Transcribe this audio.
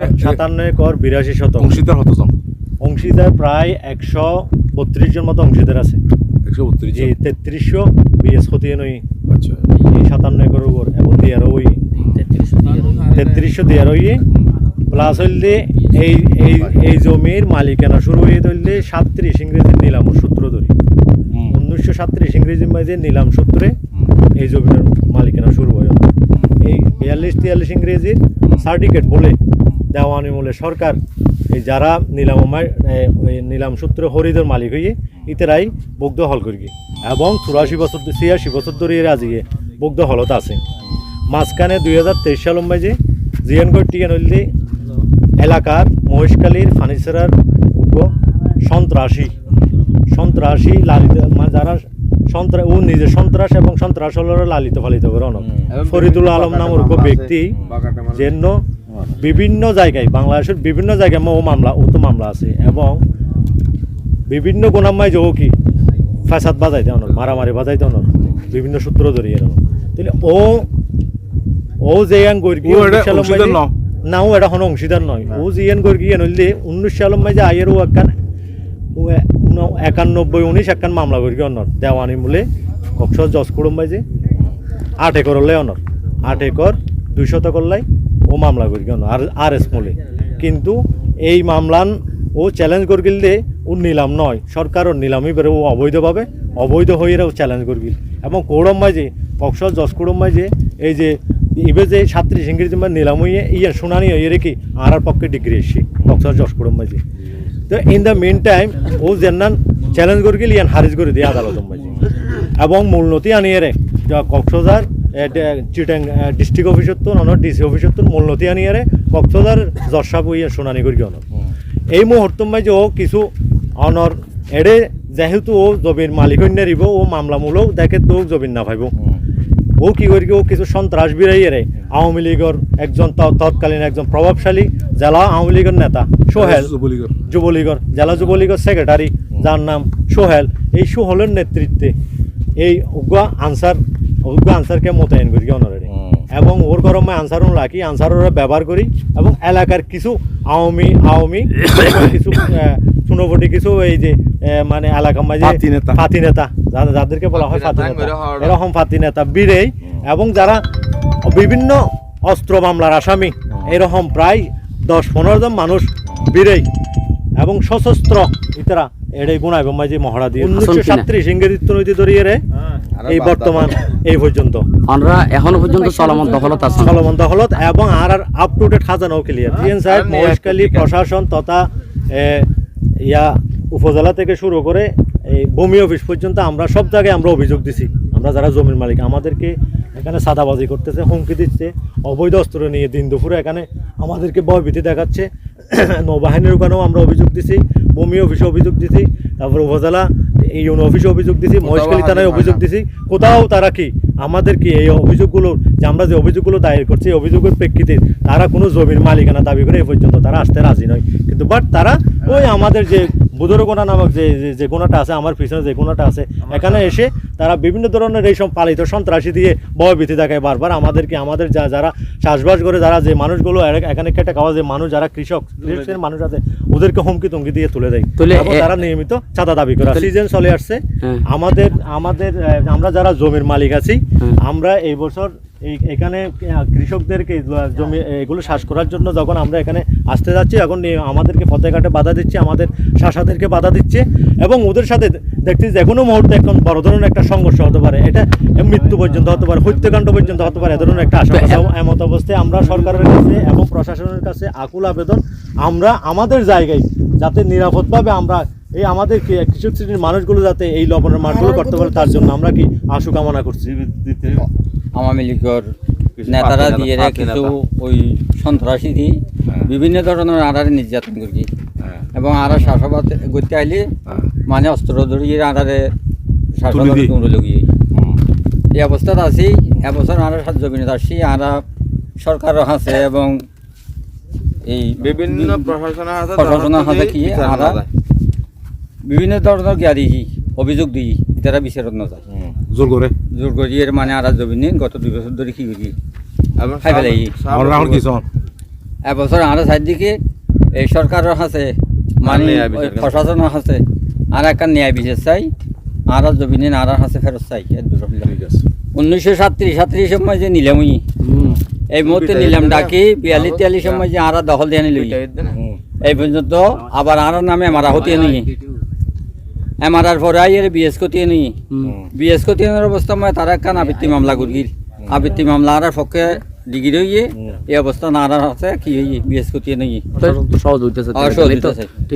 সাতান্ন একর বিরাশি শতক। অংশীদার কতজন? অংশীদার প্রায় একশো বত্রিশ জন মতো অংশীদার আছে। একশো বত্রিশ তেত্রিশশো বিএস হতিয়ে নই। আচ্ছা। এই সাতান্ন একর উপর এবং দিয়ার ওই। তেত্রিশশো দিয়ার ওই। প্লাস হইলে এই এই এই জমির মালিকানা শুরু হয়ে ধরলে সাতত্রিশ ইংরেজি নিলাম সূত্র ধরি। উনিশশো সাতত্রিশ ইংরেজি মাঝে নিলাম সূত্রে এই জমির মালিকানা শুরু হয়। এই বিয়াল্লিশ তিয়াল্লিশ ইংরেজির সার্টিফিকেট বলে দেওয়ানি বলে সরকার এই যারা নিলাম নিলাম সূত্র হরিদের মালিক হইয়ে ইতেরাই বগ্ধ হল করি এবং চুরাশি বছর ছিয়াশি বছর ধরে এরা আজিয়ে বগ্ধ হলত আছে। মাঝখানে দুই হাজার তেইশ সাল মাঝে জিয়ানগড় টিয়ান হইলে এলাকার মহেশখালীর ফার্নিচারার উগ্র সন্ত্রাসী। সন্ত্রাসী লালিত মানে যারা সন্ত্রাস ও নিজে সন্ত্রাস এবং সন্ত্রাস লালিত পালিত করে অনক ফরিদুল আলম নামের উগ্র ব্যক্তি যেন বিভিন্ন জায়গায় বাংলাদেশের বিভিন্ন জায়গায় ও মামলা ও তো মামলা আছে এবং বিভিন্ন গোনামায় যে ও কি ফ্যাসাদ বাজাই দেওয়ার মারামারি বাজাই দেওয়ার বিভিন্ন সূত্র ধরিয়ে এরকম তাহলে ও ও যে ইয়ান গর্গি ন? ও এটা হন অংশীদার নয়। ও যে ইয়ান গর্গি ইয়ান হইলে উনিশ সালম মাঝে আয়ের ও একখান একানব্বই উনিশ একখান মামলা করি অনর দেওয়ানি মূলে কক্সর জজ কুড়ুম মাঝে আট একর হলে অনর আট একর দুই শতক হল্লাই। ও মামলা করি অনর আর আর এস মূলে। কিন্তু এই মামলান ও চ্যালেঞ্জ করে গেলে ও নিলাম নয়। সরকারও নিলামই বেরো ও অবৈধভাবে অবৈধ হয়ে ও চ্যালেঞ্জ করে গেল এবং কৌরম মাঝে কক্সর জজ কুড়ুম মাঝে এই যে, ইবে যে ছাত্রী ইংরেজি মানে নিলাম হইয়ে ইয়ে শুনানি হয়ে রেখে আর পক্ষে ডিগ্রি এসছি কক্সর জজ কুড়ুম মাঝে তো ইন দ্য মেন টাইম ও জেনান চ্যালেঞ্জ করে গেলে ইয়ান হারিজ করে দিয়ে আদালত এবং মূলনতি আনিয়ে রে, যা কক্সবাজার চিটাং ডিস্ট্রিক্ট অফিসত তো নন ডিসি অফিসত তো মূলনতি আনিয়ে রে কক্সবাজার জর্সাব ইয়ে শুনানি করি অনর এই মুহূর্ত মাঝে ও কিছু অনর এড়ে যেহেতু ও জমির মালিক নিব ও মামলামূলক দেখে তো জমিন না ভাইব ও কি করি ও কিছু সন্ত্রাস বিরাইয়ে রে আওয়ামী লীগের একজন তৎকালীন একজন প্রভাবশালী জেলা আওয়ামী লীগের নেতা সোহেল যুবলীগের যুবলীগর জেলা যুবলীগের সেক্রেটারি যার নাম সোহেল। এই সোহেলের নেতৃত্বে এই উগ্র আনসার উগ্র আনসারকে মোতায়েন করি অনারে এবং ওর গরমে আনসারও রাখি আনসারের ব্যবহার করি এবং এলাকার কিছু আওয়ামী আওয়ামী কিছু চুনোপটি কিছু এই যে মানে এলাকার মাঝে ফাতি নেতা। ফাতি নেতা যাদের- যাদেরকে বলা হয় ফাতি নেতা এরকম ফাতি নেতা বীরেই এবং যারা বিভিন্ন অস্ত্র মামলার আসামি এরকম প্রায় দশ পনেরো জন মানুষ বীরেই এবং সশস্ত্র ইতারা এড়ে গুণাইব মাঝে মহড়া দিয়ে। উনিশশো সাত্রিশ ইংরেজিত্ব নৈতি ধরিয়ে রে এই বর্তমান এই পর্যন্ত। আমরা এখনও পর্যন্ত চলমান দখলত আছি। চলমান দখলত এবং আর আর আপ টু ডেট খাজানাও ক্লিয়ার জিএন সাহেব মহেশখালী প্রশাসন তথা ইয়া উপজেলা থেকে শুরু করে এই ভূমি অফিস পর্যন্ত আমরা সব জায়গায় আমরা অভিযোগ দিছি। আমরা যারা জমির মালিক আমাদেরকে এখানে সাদাবাজি করতেছে হুমকি দিচ্ছে অবৈধ অস্ত্র নিয়ে দিন দুপুরে এখানে আমাদেরকে ভয়ভীতি দেখাচ্ছে। নৌবাহিনীর ওখানেও আমরা অভিযোগ দিছি ভূমি অফিসে অভিযোগ দিছি। তারপর উপজেলা ইউনো অফিসে অভিযোগ দিছি মহেশখালী থানায় অভিযোগ দিছি। কোথাও তারা কি? আমাদের কি এই অভিযোগগুলো যে আমরা যে অভিযোগগুলো দায়ের করছি এই অভিযোগের প্রেক্ষিতে তারা কোনো জমির মালিকানা দাবি করে এই পর্যন্ত তারা আসতে রাজি নয়। কিন্তু বাট তারা ওই আমাদের যে বুদরগোনা নামক যে যে- গোনাটা আছে আমার পিছনে যে গোনাটা আছে এখানে এসে তারা বিভিন্ন ধরনের এইসব পালিত সন্ত্রাসী দিয়ে ভয়ভীতি দেখায় বারবার। আমাদেরকে আমাদের যা যারা চাষবাস করে যারা যে মানুষগুলো এখানে কেটে খাওয়া যে মানুষ যারা কৃষক কৃষকের মানুষ আছে ওদেরকে হুমকি তুমকি দিয়ে তুলে দেয়। তুলে তারা নিয়মিত চাঁদা দাবি করে। সিজন চলে আসছে। হ্যাঁ। আমাদের আমাদের আমরা যারা জমির মালিক আছি আমরা এই বছর এই এখানে কৃষকদেরকে জমি এগুলো শ্বাস করার জন্য যখন আমরা এখানে আসতে যাচ্ছি এখন আমাদেরকে পথে ঘাটে বাধা দিচ্ছে আমাদের শাসাদেরকে বাধা দিচ্ছে এবং ওদের সাথে দেখছি যে কোনো মুহূর্তে এখন বড় ধরনের একটা সংঘর্ষ হতে পারে। এটা মৃত্যু পর্যন্ত হতে পারে হত্যাকাণ্ড পর্যন্ত হতে পারে এ ধরনের একটা আশঙ্কা। এমত অবস্থায় আমরা সরকারের কাছে এবং প্রশাসনের কাছে আকুল আবেদন আমরা আমাদের জায়গায় যাতে নিরাপদভাবে আমরা এই আমাদের কৃষক শ্রেণির মানুষগুলো যাতে এই লবণের মাঠগুলো করতে পারে তার জন্য আমরা কি আশু কামনা করছি। আওয়ামী লীগের নেতারা দিয়ে কিছু ওই সন্ত্রাসী দি হ্যাঁ। বিভিন্ন ধরনের আড়ারে নির্যাতন করি হ্যাঁ। এবং আরা শাসবাদ করতে আইলে হ্যাঁ। মানে অস্ত্র ধরিয়ে আড়ারে লগিয়ে এই অবস্থাত আছি এবছর আরা সাত জমিনে আসছি আরা সরকারও আছে এবং এই বিভিন্ন প্রশাসনের হাতে কি। বিভিন্ন ধরনের দিই অভিযোগ দিই তারা বিচারত না যায় হুম। জোর করে জোর করিয়ে মানে আরা জমিনে গত দুই বছর ধরে কি করি খাই আমার সন এবছর আর চারদিকে এই সরকারের আছে মানে ন্যায় প্রশাসনের আছে আর একটা ন্যায় বিচার চাই আর জমিনে আর আছে ফেরত চাই উনিশশো সাতত্রিশ সাতত্রিশ সময় যে নিলামই। এই মুহূর্তে নিলাম? ডাকি বিয়াল্লিশ তিয়াল্লিশ সময় যে আর দখল দিয়ে নিল? এই পর্যন্ত আবার আর নামে মারা হতে নেই এমারার আই এর বিএস কতিয়ে নি। বিএস কতিয়ের অবস্থা মানে তারা একখান আবৃত্তি মামলা করিল আবৃত্তি মামলা আর পক্ষে ডিগ্রি হইয়ে এই অবস্থা না আর আছে কি হইয়ে বিএস কতিয়ে নেই তো সহজ হইতেছে। সহজ হইতেছে। ঠিক